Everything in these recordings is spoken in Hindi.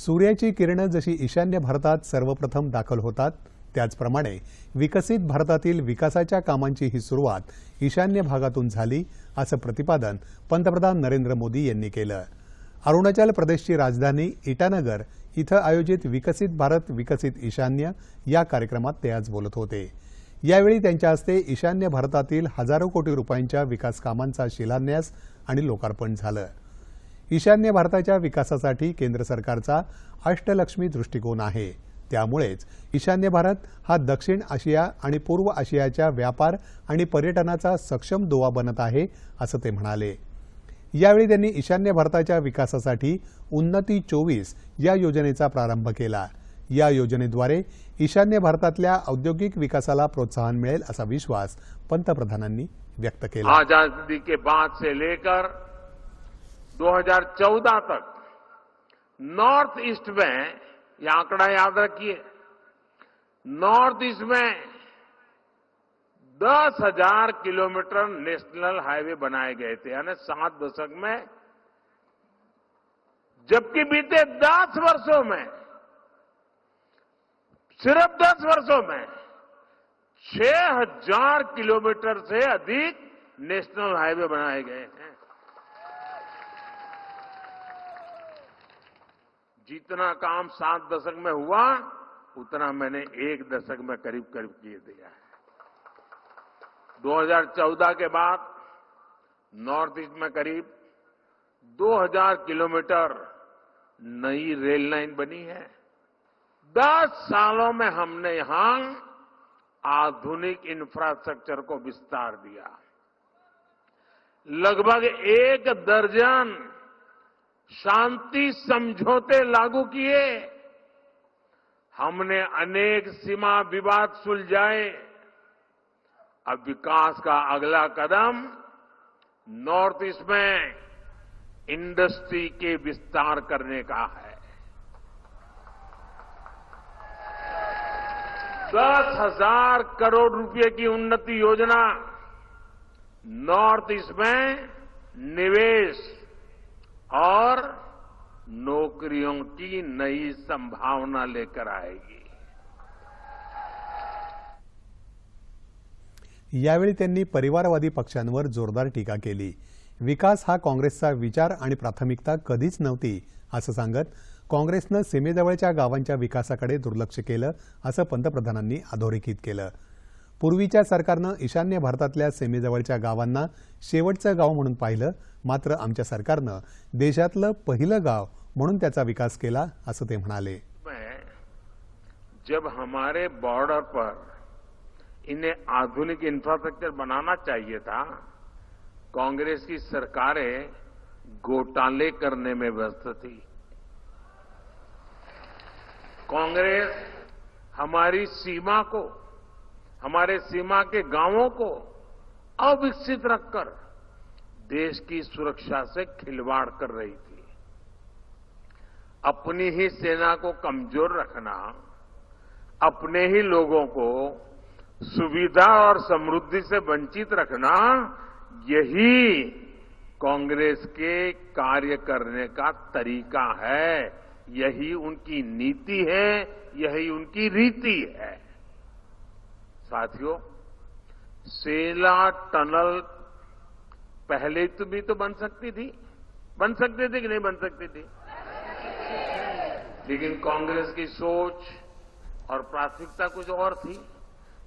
सूर्याची किरणं जशी ईशान्य भारतात सर्वप्रथम दाखल होतात त्याचप्रमाणे विकसित भारतातील विकासाच्या कामांची ही सुरुवात ईशान्य भागातून झाली असं प्रतिपादन पंतप्रधान नरेंद्र मोदी यांनी केलं. अरुणाचल प्रदेशची राजधानी इटानगर इथं आयोजित विकसित भारत विकसित ईशान्य या कार्यक्रमात ते आज बोलत होते. यावेळी त्यांच्या हस्ते ईशान्य भारतातील हजारो कोटी रुपयांच्या विकास कामांचा शिलान्यास आणि लोकार्पण झालं. ईशान्य भारताच्या विकासासाठी केंद्र सरकारचा अष्टलक्ष्मी दृष्टिकोन आहे. त्यामुळेच ईशान्य भारत हा दक्षिण आशिया आणि पूर्व आशियाच्या व्यापार आणि पर्यटनाचा सक्षम दुवा बनत आहे असं ते म्हणाले. यावेळी त्यांनी ईशान्य भारताच्या विकासासाठी उन्नती चोवीस या योजनेचा प्रारंभ केला. या योजनेद्वारे ईशान्य भारतातल्या औद्योगिक विकासाला प्रोत्साहन मिळेल असा विश्वास पंतप्रधानांनी व्यक्त केला. आजादी के बाद से लेकर 2014 तक। नॉर्थ ईस्ट में ये आंकड़ा याद रखिए नॉर्थ ईस्ट में दस हज़ार किलोमीटर नेशनल हाईवे बनाए गए थे, यानी सात दशक में। जबकि बीते दस वर्षों में, सिर्फ़ दस वर्षों में, छह हज़ार किलोमीटर से अधिक नेशनल हाईवे बनाए गए हैं जितना काम सात दशक में हुआ, उतना मैंने एक दशक में करीब करीब किए दिया है। 2014 के बाद, नॉर्थ ईस्ट में करीब 2000 किलोमीटर नई रेल लाइन बनी है। 10 सालों में हमने यहाँ आधुनिक इंफ्रास्ट्रक्चर को विस्तार दिया। लगभग एक दर्जन शांति समझौते लागू किए। हमने अनेक सीमा विवाद सुलझाए। अब विकास का अगला कदम नॉर्थ ईस्ट में इंडस्ट्री के विस्तार करने का है। दस हज़ार करोड़ रुपए की उन्नति योजना नॉर्थ ईस्ट में निवेश और नौकरियों की नई संभावना लेकर आएगी। यावेळी त्यांनी परिवारवादी पक्षांवर जोरदार टीका केली. विकास हा काँग्रेसचा विचार आणि प्राथमिकता कधीच नव्हती असं सांगत काँग्रेसनं सीमेजवळच्या गावांच्या विकासाकडे दुर्लक्ष केलं असं पंतप्रधानांनी अधोरेखित केलं. पूर्वीच्या सरकारनं ईशान्य भारतातल्या सीमेजवळच्या गावांना शेवटचं गाव म्हणून पाहिलं मात्र आमच्या सरकारनं देशातलं पहिलं गाव म्हणून त्याचा विकास केला असं ते म्हणाले. जब हमारे बॉर्डर पर इन्हें आधुनिक इंफ्रास्ट्रक्चर बनाना चाहिए था, कांग्रेस की सरकारें घोटाले करने में व्यस्त थी। कांग्रेस हमारी सीमा को, हमारे सीमा के गाँवों को अविकसित रखकर देश की सुरक्षा से खिलवाड़ कर रही थी। अपनी ही सेना को कमज़ोर रखना, अपने ही लोगों को सुविधा और समृद्धि से वंचित रखना, यही कांग्रेस के कार्य करने का तरीका है। यही उनकी नीति है, यही उनकी रीति है। साथियों सेला टनल पहले तो भी तो बन सकती थी, बन सकती थी कि नहीं बन सकती थी? लेकिन कांग्रेस की सोच और प्राथमिकता कुछ और थी।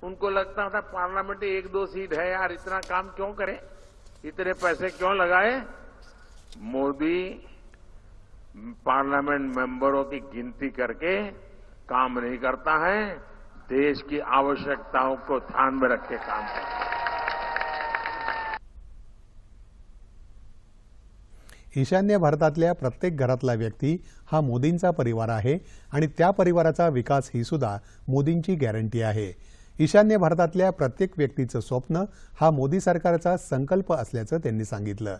उनको लगता था, पार्लियामेंट एक दो सीट है यार, इतना काम क्यों करें? इतने पैसे क्यों लगाए? मोदी पार्लियामेंट मेंबरों की गिनती करके काम नहीं करता है, देश की आवश्यकताओं को ध्यान में रख के काम करता है। ईशान्य भारतातल्या प्रत्येक घरातला व्यक्ती हा मोदींचा परिवार आहे आणि त्या परिवाराचा विकास ही सुद्धा मोदींची गॅरंटी आहे. ईशान्य भारतातल्या प्रत्येक व्यक्तीचं स्वप्न हा मोदी सरकारचा संकल्प असल्याचं त्यांनी सांगितलं.